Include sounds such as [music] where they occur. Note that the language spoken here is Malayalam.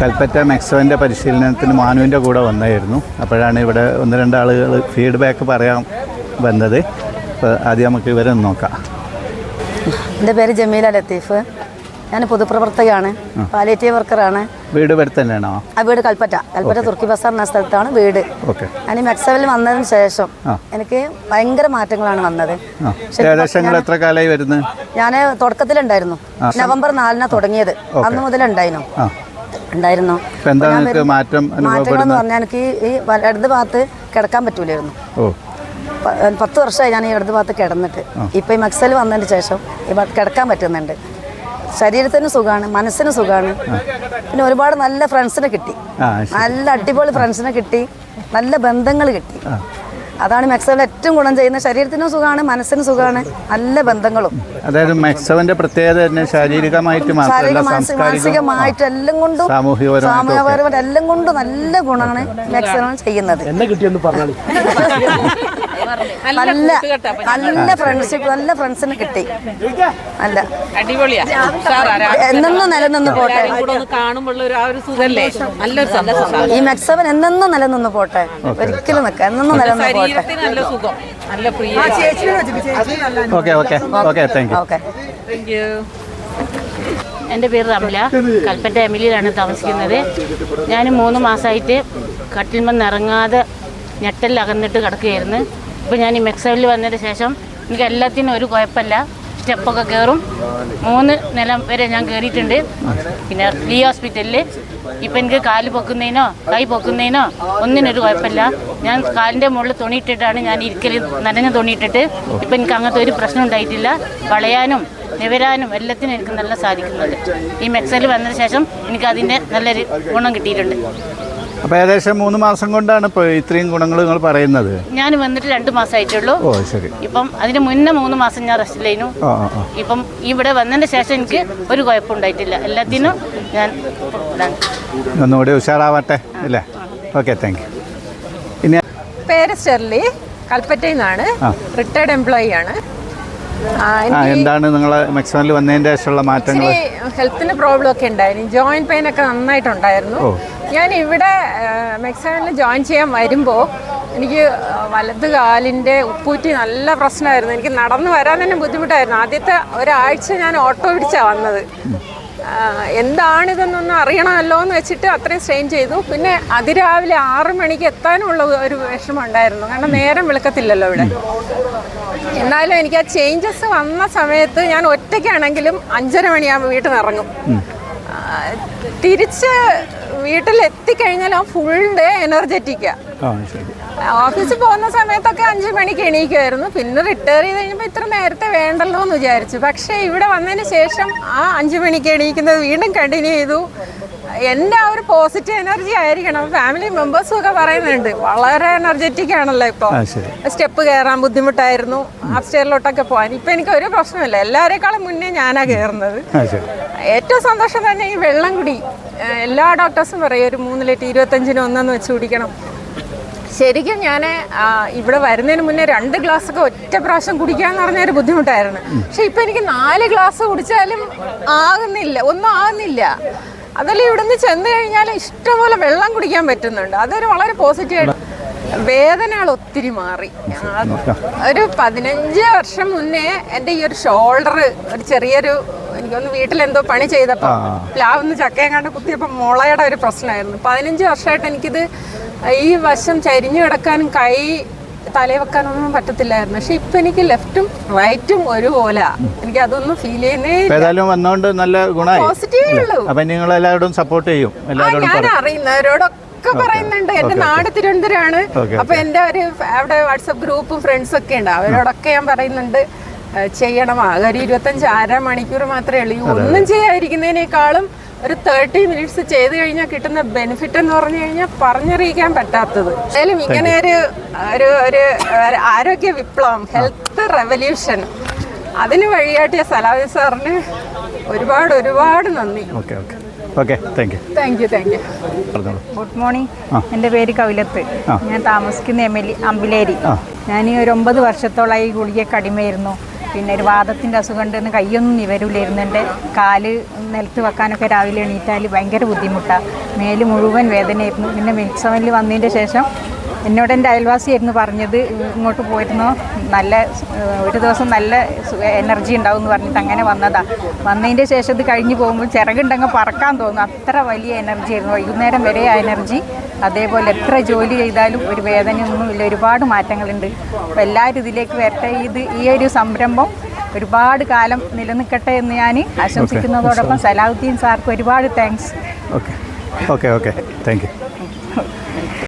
കൽപ്പറ്റ മെക്സോന്റെ പരിശീലനത്തിന് മാനുവിന്റെ കൂടെ വന്നായിരുന്നു. അപ്പോഴാണ് ഇവിടെ ഒന്ന് രണ്ടാളുകൾ ഫീഡ്ബാക്ക് പറയാൻ വന്നത്. അപ്പോൾ ആദ്യം നമുക്ക് ഇവരെ ഒന്ന് നോക്കാം. എന്റെ പേര് ജമീല ലത്തീഫ്. ഞാൻ പൊതുപ്രവർത്തകയാണ്. പാലിയേറ്റീവ് വർക്കറാണ് വീട് ഇവിടെ തന്നെയാണോ? ആ വീട് കൽപ്പറ്റ. കൽപ്പറ്റ തുർക്കി ബസാർ എന്ന സ്ഥലത്താണ് വീട്. ഓക്കെ. ഞാൻ മെക്സവൽ വന്നതിന് ശേഷം. എനിക്ക് ഭയങ്കര മാറ്റങ്ങളാണ് വന്നത്. എത്ര കാലമായി വരുന്നത്? ഞാൻ തുടക്കത്തിലുണ്ടായിരുന്നു. നവംബർ നാലിനാണ് തുടങ്ങിയത്. അന്ന് മുതലുണ്ടായിരുന്നു. ഉണ്ടായിരുന്നു. മാറ്റം മാറ്റങ്ങൾ എന്ന് പറഞ്ഞാൽ എനിക്ക് ഈ ഇടത് ഭാഗത്ത് കിടക്കാൻ പറ്റൂലായിരുന്നു. പത്ത് വർഷമായി ഞാൻ ഈ ഇടത് ഭാഗത്ത് കിടന്നിട്ട്. ഇപ്പം ഈ മക്സൽ വന്നതിന് ശേഷം കിടക്കാൻ പറ്റുന്നുണ്ട്. ശരീരത്തിന് സുഖമാണ് മനസ്സിന് സുഖമാണ് പിന്നെ ഒരുപാട് നല്ല ഫ്രണ്ട്സിനെ കിട്ടി. നല്ല അടിപൊളി ഫ്രണ്ട്സിനെ കിട്ടി. നല്ല ബന്ധങ്ങൾ കിട്ടി. അതാണ് മെക്സലിൽ ഏറ്റവും ഗുണം ചെയ്യുന്നത്. ശരീരത്തിനും സുഖമാണ് മനസ്സിനും സുഖമാണ്. നല്ല ബന്ധങ്ങളും. അതായത് മെക്സവന്റെ പ്രത്യേകത തന്നെ ശാരീരികമായിട്ട് മാനസികമായിട്ട് എല്ലാം കൊണ്ടും സാമൂഹികപരമായിട്ടും എല്ലാം കൊണ്ടും നല്ല ഗുണമാണ് മെക്സവൻ ചെയ്യുന്നത്. എന്നെ കിട്ടിയെന്ന് പറഞ്ഞാൽ [laughs] നല്ല നല്ല ഫ്രണ്ട്ഷിപ്പ് നല്ല ഫ്രണ്ട്സിനെ കിട്ടി. അല്ല അടിപൊളിയാ. എന്നെന്നും നിലനിന്ന് പോട്ടെ. എല്ലാവരും കൂടെ കാണുമ്പോൾ ഒരു ആ ഒരു സുഖല്ലേ? നല്ലൊരു സന്തോഷം. ഈ മെക്സവൻ എന്നെന്നും നിലനിന്ന് പോട്ടെ. ഒരിക്കലും നിൽക്കാം. എന്നെന്നും നിലനിന്ന് പോട്ടെ. ശരീരത്തിന് നല്ല സുഖം. നല്ല free okay okay. Okay. Thank you okay. എന്റെ പേര് റംല. കൽപ്പറ്റ എമിലിയിലാണ് താമസിക്കുന്നത്. ഞാൻ മൂന്ന് മാസമായിട്ട് കട്ടിൽമെന്ന് ഇറങ്ങാതെ ഞെട്ടലിൽ അകന്നിട്ട് കിടക്കുകയായിരുന്നു. ഇപ്പോൾ ഞാൻ ഈ മെക്സൈഡിൽ വന്നതിന് ശേഷം എനിക്ക് എല്ലാത്തിനും ഒരു കുഴപ്പമില്ല. സ്റ്റെപ്പൊക്കെ കയറും മൂന്ന് നില വരെ ഞാൻ കയറിയിട്ടുണ്ട് പിന്നെ ലീ ഹോസ്പിറ്റലിൽ ഇപ്പം എനിക്ക് കാൽ പൊക്കുന്നതിനോ കൈ പൊക്കുന്നതിനോ ഒന്നിനൊരു കുഴപ്പമില്ല. ഞാൻ കാലിന്റെ മുകളിൽ തുണിയിട്ടിട്ടാണ് ഞാൻ ഇരിക്കൽ നനഞ്ഞ തുണിയിട്ടിട്ട്. ഇപ്പം എനിക്ക് അങ്ങനത്തെ ഒരു പ്രശ്നം ഉണ്ടായിട്ടില്ല. വളയാനും നിവരാനും എല്ലാത്തിനും എനിക്ക് നല്ല സാധിക്കുന്നുണ്ട്. ഈ മെക്സൽ വന്നതിന് ശേഷം എനിക്ക് അതിന്റെ നല്ലൊരു ഗുണം കിട്ടിയിട്ടുണ്ട്. അപ്പോൾ ഏകദേശം മൂന്ന് മാസം കൊണ്ടാണ് ഇപ്പോൾ ഇത്രയും ഗുണങ്ങൾ നിങ്ങൾ പറയുന്നത്. ഞാൻ വന്നിട്ട് രണ്ട് മാസമായിട്ടുള്ളൂ ഓ ശരി. ഇപ്പം അതിന് മുന്നേ മൂന്ന് മാസം ഞാൻ റെസ്റ്റ് ആ ആ ആ. ഇപ്പം ഇവിടെ വന്നതിന് ശേഷം എനിക്ക് ഒരു കുഴപ്പമുണ്ടായിട്ടില്ല. എല്ലാത്തിനും ഞാൻ ഇതാണ്. ഒന്നുകൂടി ഉഷാറാവട്ടെ അല്ലേ ഓക്കെ താങ്ക് യു ഇനി പേര് സ്റ്റെർലി കൽപ്പറ്റയിൽ നിന്നാണ്. ആ. റിട്ടയർഡ് എംപ്ലോയി ആണ്. ആ, എന്താണ് നിങ്ങൾ മെക്സിമോനിൽ വന്നതിന്റെ ശേഷമുള്ള മാറ്റങ്ങൾ ഹെൽത്തിന് പ്രോബ്ലം ഒക്കെ ഉണ്ടായിരുന്നു. ജോയിന്റ് പെയിൻ ഒക്കെ നന്നായിട്ടുണ്ടായിരുന്നു. ഞാൻ ഇവിടെ മെക്സാനിൽ ജോയിൻ ചെയ്യാൻ വരുമ്പോൾ എനിക്ക് വലത് കാലിന്റെ ഉപ്പൂറ്റി നല്ല പ്രശ്നമായിരുന്നു. എനിക്ക് നടന്നു വരാൻ തന്നെ ബുദ്ധിമുട്ടായിരുന്നു. ആദ്യത്തെ ഒരാഴ്ച ഞാൻ ഓട്ടോ പിടിച്ചാണ് വന്നത്. എന്താണിതെന്നൊന്ന് അറിയണമല്ലോ എന്ന് വെച്ചിട്ട് അത്രയും സ്ട്രെയിൻ ചെയ്തു. പിന്നെ അതിരാവിലെ ആറ് മണിക്ക് എത്താനുള്ള ഒരു വിഷമമുണ്ടായിരുന്നു കാരണം നേരം വിളക്കത്തില്ലല്ലോ ഇവിടെ. എന്നാലും എനിക്ക് ആ ചേഞ്ചസ് വന്ന സമയത്ത് ഞാൻ ഒറ്റയ്ക്കാണെങ്കിലും അഞ്ചര മണിയാകുമ്പോൾ വീട്ടിൽ നിന്ന് ഇറങ്ങും തിരിച്ച് വീട്ടിൽ എത്തിക്കഴിഞ്ഞാൽ ആ. ഫുൾ ഡേ എനർജറ്റിക്കാണ് ഓഫീസിൽ പോകുന്ന സമയത്തൊക്കെ അഞ്ച് മണിക്ക് എണീക്കുമായിരുന്നു പിന്നെ റിട്ടയർ ചെയ്ത് കഴിഞ്ഞപ്പോൾ ഇത്ര നേരത്തെ വേണ്ടല്ലോ എന്ന് വിചാരിച്ചു. പക്ഷേ ഇവിടെ വന്നതിന് ശേഷം ആ അഞ്ച് മണിക്ക് എണീക്കുന്നത് വീണ്ടും കണ്ടിന്യൂ ചെയ്തു. എന്റെ ആ ഒരു പോസിറ്റീവ് എനർജി ആയിരിക്കണം. ഫാമിലി മെമ്പേഴ്സും ഒക്കെ പറയുന്നുണ്ട് വളരെ എനർജറ്റിക് ആണല്ലോ ഇപ്പോൾ സ്റ്റെപ്പ് കയറാൻ ബുദ്ധിമുട്ടായിരുന്നു. അപ്സ്റ്റേറിലോട്ടൊക്കെ പോകാൻ. ഇപ്പം എനിക്ക് ഒരു പ്രശ്നമില്ല. എല്ലാവരെക്കാളും മുന്നേ ഞാനാ കയറുന്നത്. ഏറ്റവും സന്തോഷം തന്നെ ഈ വെള്ളം കുടി. എല്ലാ ഡോക്ടേഴ്സും പറയും ഒരു മൂന്ന് ലിറ്റർ ഇരുപത്തഞ്ചിന് ഒന്നെന്ന് വെച്ച് കുടിക്കണം. ശരിക്കും ഞാൻ ഇവിടെ വരുന്നതിന് മുന്നേ രണ്ട് ഗ്ലാസ് ഒക്കെ ഒറ്റ പ്രാവശ്യം കുടിക്കാന്ന് പറഞ്ഞൊരു ബുദ്ധിമുട്ടായിരുന്നു. പക്ഷെ ഇപ്പൊ എനിക്ക് നാല് ഗ്ലാസ് കുടിച്ചാലും ആകുന്നില്ല ഒന്നും ആകുന്നില്ല. അതല്ല ഇവിടുന്ന് ചെന്ന് കഴിഞ്ഞാൽ ഇഷ്ടംപോലെ വെള്ളം കുടിക്കാൻ പറ്റുന്നുണ്ട്. അതൊരു വളരെ പോസിറ്റീവ് വേദനകൾ ഒത്തിരി മാറി. ഒരു പതിനഞ്ച് വർഷം മുന്നേ എന്റെ ഈ ഒരു ഷോൾഡർ ഒരു ചെറിയൊരു എനിക്കൊന്ന് വീട്ടിലെന്തോ പണി ചെയ്തപ്പോ പ്ലാവെന്ന് ചക്കയും കണ്ട് കുത്തിയപ്പോ മുളയുടെ ഒരു പ്രശ്നമായിരുന്നു. പതിനഞ്ച് വർഷമായിട്ട് എനിക്കിത് ഈ വശം ചരിഞ്ഞു കിടക്കാനും കൈ തലയിൽ വെക്കാനൊന്നും പറ്റത്തില്ലായിരുന്നു. പക്ഷെ ഇപ്പൊ എനിക്ക് ലെഫ്റ്റും റൈറ്റും ഒരുപോലെ. എനിക്ക് അതൊന്നും ഫീൽ ചെയ്യുന്നേ ഏതായാലും നല്ല ഗുണമായി പോസിറ്റീവേ ഉള്ളൂ. അപ്പം നിങ്ങൾ എല്ലാവരോടും സപ്പോർട്ട് ചെയ്യും. എല്ലാവരോടും ഞാൻ അറിയുന്നവരോടൊക്കെ പറയുന്നുണ്ട്. എന്റെ നാട് തിരുവനന്തപുരമാണ്. അപ്പൊ എന്റെ ഒരു അവിടെ വാട്സപ്പ് ഗ്രൂപ്പും ഫ്രണ്ട്സും ഒക്കെ ഉണ്ട്. അവരോടൊക്കെ ഞാൻ പറയുന്നുണ്ട്. ചെയ്യണം. ആകെ ഒരു ഇരുപത്തഞ്ച് അര മണിക്കൂർ മാത്രമേ ഉള്ളൂ. ഈ ഒന്നും ചെയ്യാതിരിക്കുന്നതിനേക്കാളും ഒരു തേർട്ടി മിനിറ്റ്സ് ചെയ്ത് കഴിഞ്ഞാൽ കിട്ടുന്ന ബെനിഫിറ്റ് എന്ന് പറഞ്ഞു കഴിഞ്ഞാൽ പറഞ്ഞറിയിക്കാൻ പറ്റാത്തത്. എന്തായാലും ഇങ്ങനെ ഒരു ഒരു ഒരു ആരോഗ്യ വിപ്ലവം ഹെൽത്ത് റെവല്യൂഷൻ അതിന് വഴിയാട്ടിയ സലാവി സാറിന് ഒരുപാട് ഒരുപാട് നന്ദി. Okay okay okay thank you thank you thank you good morning എന്റെ പേര് കവിലത്ത് ഞാൻ താമസിക്കുന്ന എം എൽ അമ്പിലേരി. ഞാൻ ഈ ഒരു ഒമ്പത് വർഷത്തോളമായി ഗുളികക്കടിമയായിരുന്നു. പിന്നെ ഒരു വാദത്തിന്റെ അസുഖം ഉണ്ടെന്ന് കൈയൊന്നും നിവരില്ലായിരുന്നു എന്റെ കാൽ നിലത്ത് വെക്കാനൊക്കെ രാവിലെ എണീറ്റാൽ ഭയങ്കര ബുദ്ധിമുട്ടാണ് മേൽ മുഴുവൻ വേദനയായിരുന്നു. പിന്നെ മിക്സവനിൽ വന്നതിന്റെ ശേഷം എന്നോട് എന്റെ അയൽവാസിയായിരുന്നു പറഞ്ഞത് ഇങ്ങോട്ട് പോയിരുന്നോ? നല്ല ഒരു ദിവസം നല്ല എനർജി ഉണ്ടാവും എന്ന് പറഞ്ഞിട്ട് അങ്ങനെ വന്നതാണ് വന്നതിന്റെ ശേഷം ഇത് കഴിഞ്ഞ് പോകുമ്പോൾ ചിറകുണ്ടെങ്കിൽ പറക്കാൻ തോന്നും അത്ര വലിയ എനർജി ആയിരുന്നു. വൈകുന്നേരം വരെ ആ എനർജി. അതേപോലെ എത്ര ജോലി ചെയ്താലും ഒരു വേദനയൊന്നുമില്ല ഒരുപാട് മാറ്റങ്ങളുണ്ട്. അപ്പോൾ എല്ലാവരും ഇതിലേക്ക് വരട്ടെ. ഇത് ഈ ഒരു സംരംഭം ഒരുപാട് കാലം നിലനിൽക്കട്ടെ എന്ന് ഞാൻ ആശംസിക്കുന്നതോടൊപ്പം സലാഹുദ്ദീൻ സാർക്ക് ഒരുപാട് thanks okay. Okay okay. Thank you